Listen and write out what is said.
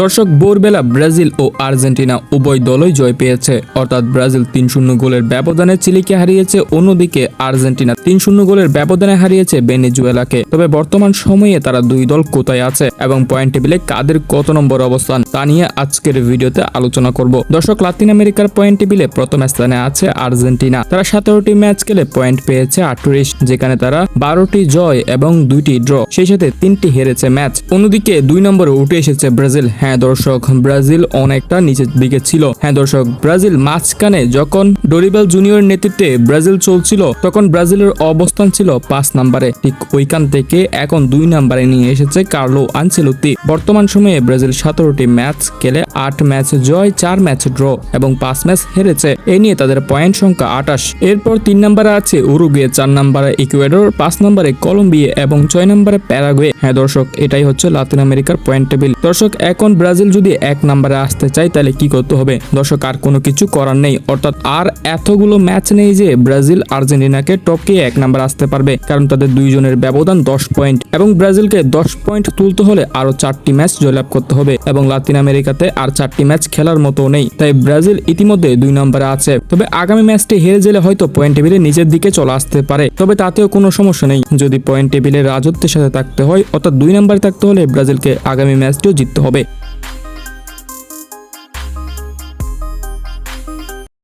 দর্শক, ভোরবেলা ব্রাজিল ও আর্জেন্টিনা উভয় দলই জয় পেয়েছে। অর্থাৎ ব্রাজিল তিন শূন্য গোলের ব্যবধানে চিলিকে হারিয়েছে, অন্যদিকে আর্জেন্টিনা তিন শূন্য গোলের ব্যবধানে হারিয়েছে বেনেজুয়েলাকে তবে বর্তমান সময়ে তারা দুই দল কোথায় আছে এবং পয়েন্ট টেবিলে কাদের কত নম্বর অবস্থান, তা নিয়ে আজকের ভিডিওতে আলোচনা করব। দর্শক, লাতিন আমেরিকার পয়েন্ট টেবিলে প্রথম স্থানে আছে আর্জেন্টিনা। তারা সতেরোটি ম্যাচ খেলে পয়েন্ট পেয়েছে আটত্রিশ, যেখানে তারা বারোটি জয় এবং দুইটি ড্র, সেই সাথে তিনটি হেরেছে ম্যাচ। অন্যদিকে দুই নম্বরে উঠে এসেছে ব্রাজিল হ্যাঁ দর্শক, ব্রাজিল অনেকটা নিচের দিকে ছিল। হ্যাঁ দর্শক, ব্রাজিল মাঝখানে যখন ডরিবাল জুনিয়র নেতৃত্বে ব্রাজিল চলছিল, তখন ব্রাজিলের অবস্থান ছিল পাঁচ নাম্বারে। ঠিক ওইখান থেকে এখন দুই নাম্বারে নিয়ে এসেছে কার্লো আনসেলুতি বর্তমান সময়ে ব্রাজিল সতেরোটি ম্যাচ খেলে আট ম্যাচ জয়, চার ম্যাচ ড্র এবং পাঁচ ম্যাচ হেরেছে। এ নিয়ে তাদের পয়েন্ট সংখ্যা আটাশ। এরপর তিন নম্বরে আছে উরুগুয়ে, চার নম্বরে ইকুয়েডর, পাঁচ নম্বরে কলম্বিয়া এবং ছয় নম্বরে প্যারাগুয়ে। হ্যাঁ দর্শক, এটাই হচ্ছে লাতিন আমেরিকার পয়েন্ট টেবিল। দর্শক, এখন ব্রাজিল যদি এক নম্বরে আসতে চায়, তাহলে কি করতে হবে? দর্শক, আর কোনো কিছু করার নেই। অর্থাৎ আর এতগুলো ম্যাচ নেই যে ব্রাজিল আর্জেন্টিনাকে টপকে এক নম্বর আসতে পারবে। কারণ তাদের দুইজনের ব্যবধান দশ পয়েন্ট। এবং ব্রাজিলকে দশ পয়েন্ট তুলতে হলে আরও চারটি ম্যাচ জয়লাভ করতে হবে। এবং লাতিন আমেরিকাতে আর চারটি ম্যাচ খেলার মতো নেই। তাই ব্রাজিল ইতিমধ্যে দুই নম্বরে আছে। তবে আগামী ম্যাচটি হেরে গেলে হয়তো পয়েন্ট টেবিলে নিচের দিকে চলে আসতে পারে। তবে তাতেও কোনো সমস্যা নেই। যদি পয়েন্ট টেবিলে রাজত্বের সাথে থাকতে হয়, অর্থাৎ দুই নম্বরে থাকতে হলে ব্রাজিলকে আগামী ম্যাচটিও জিততে হবে।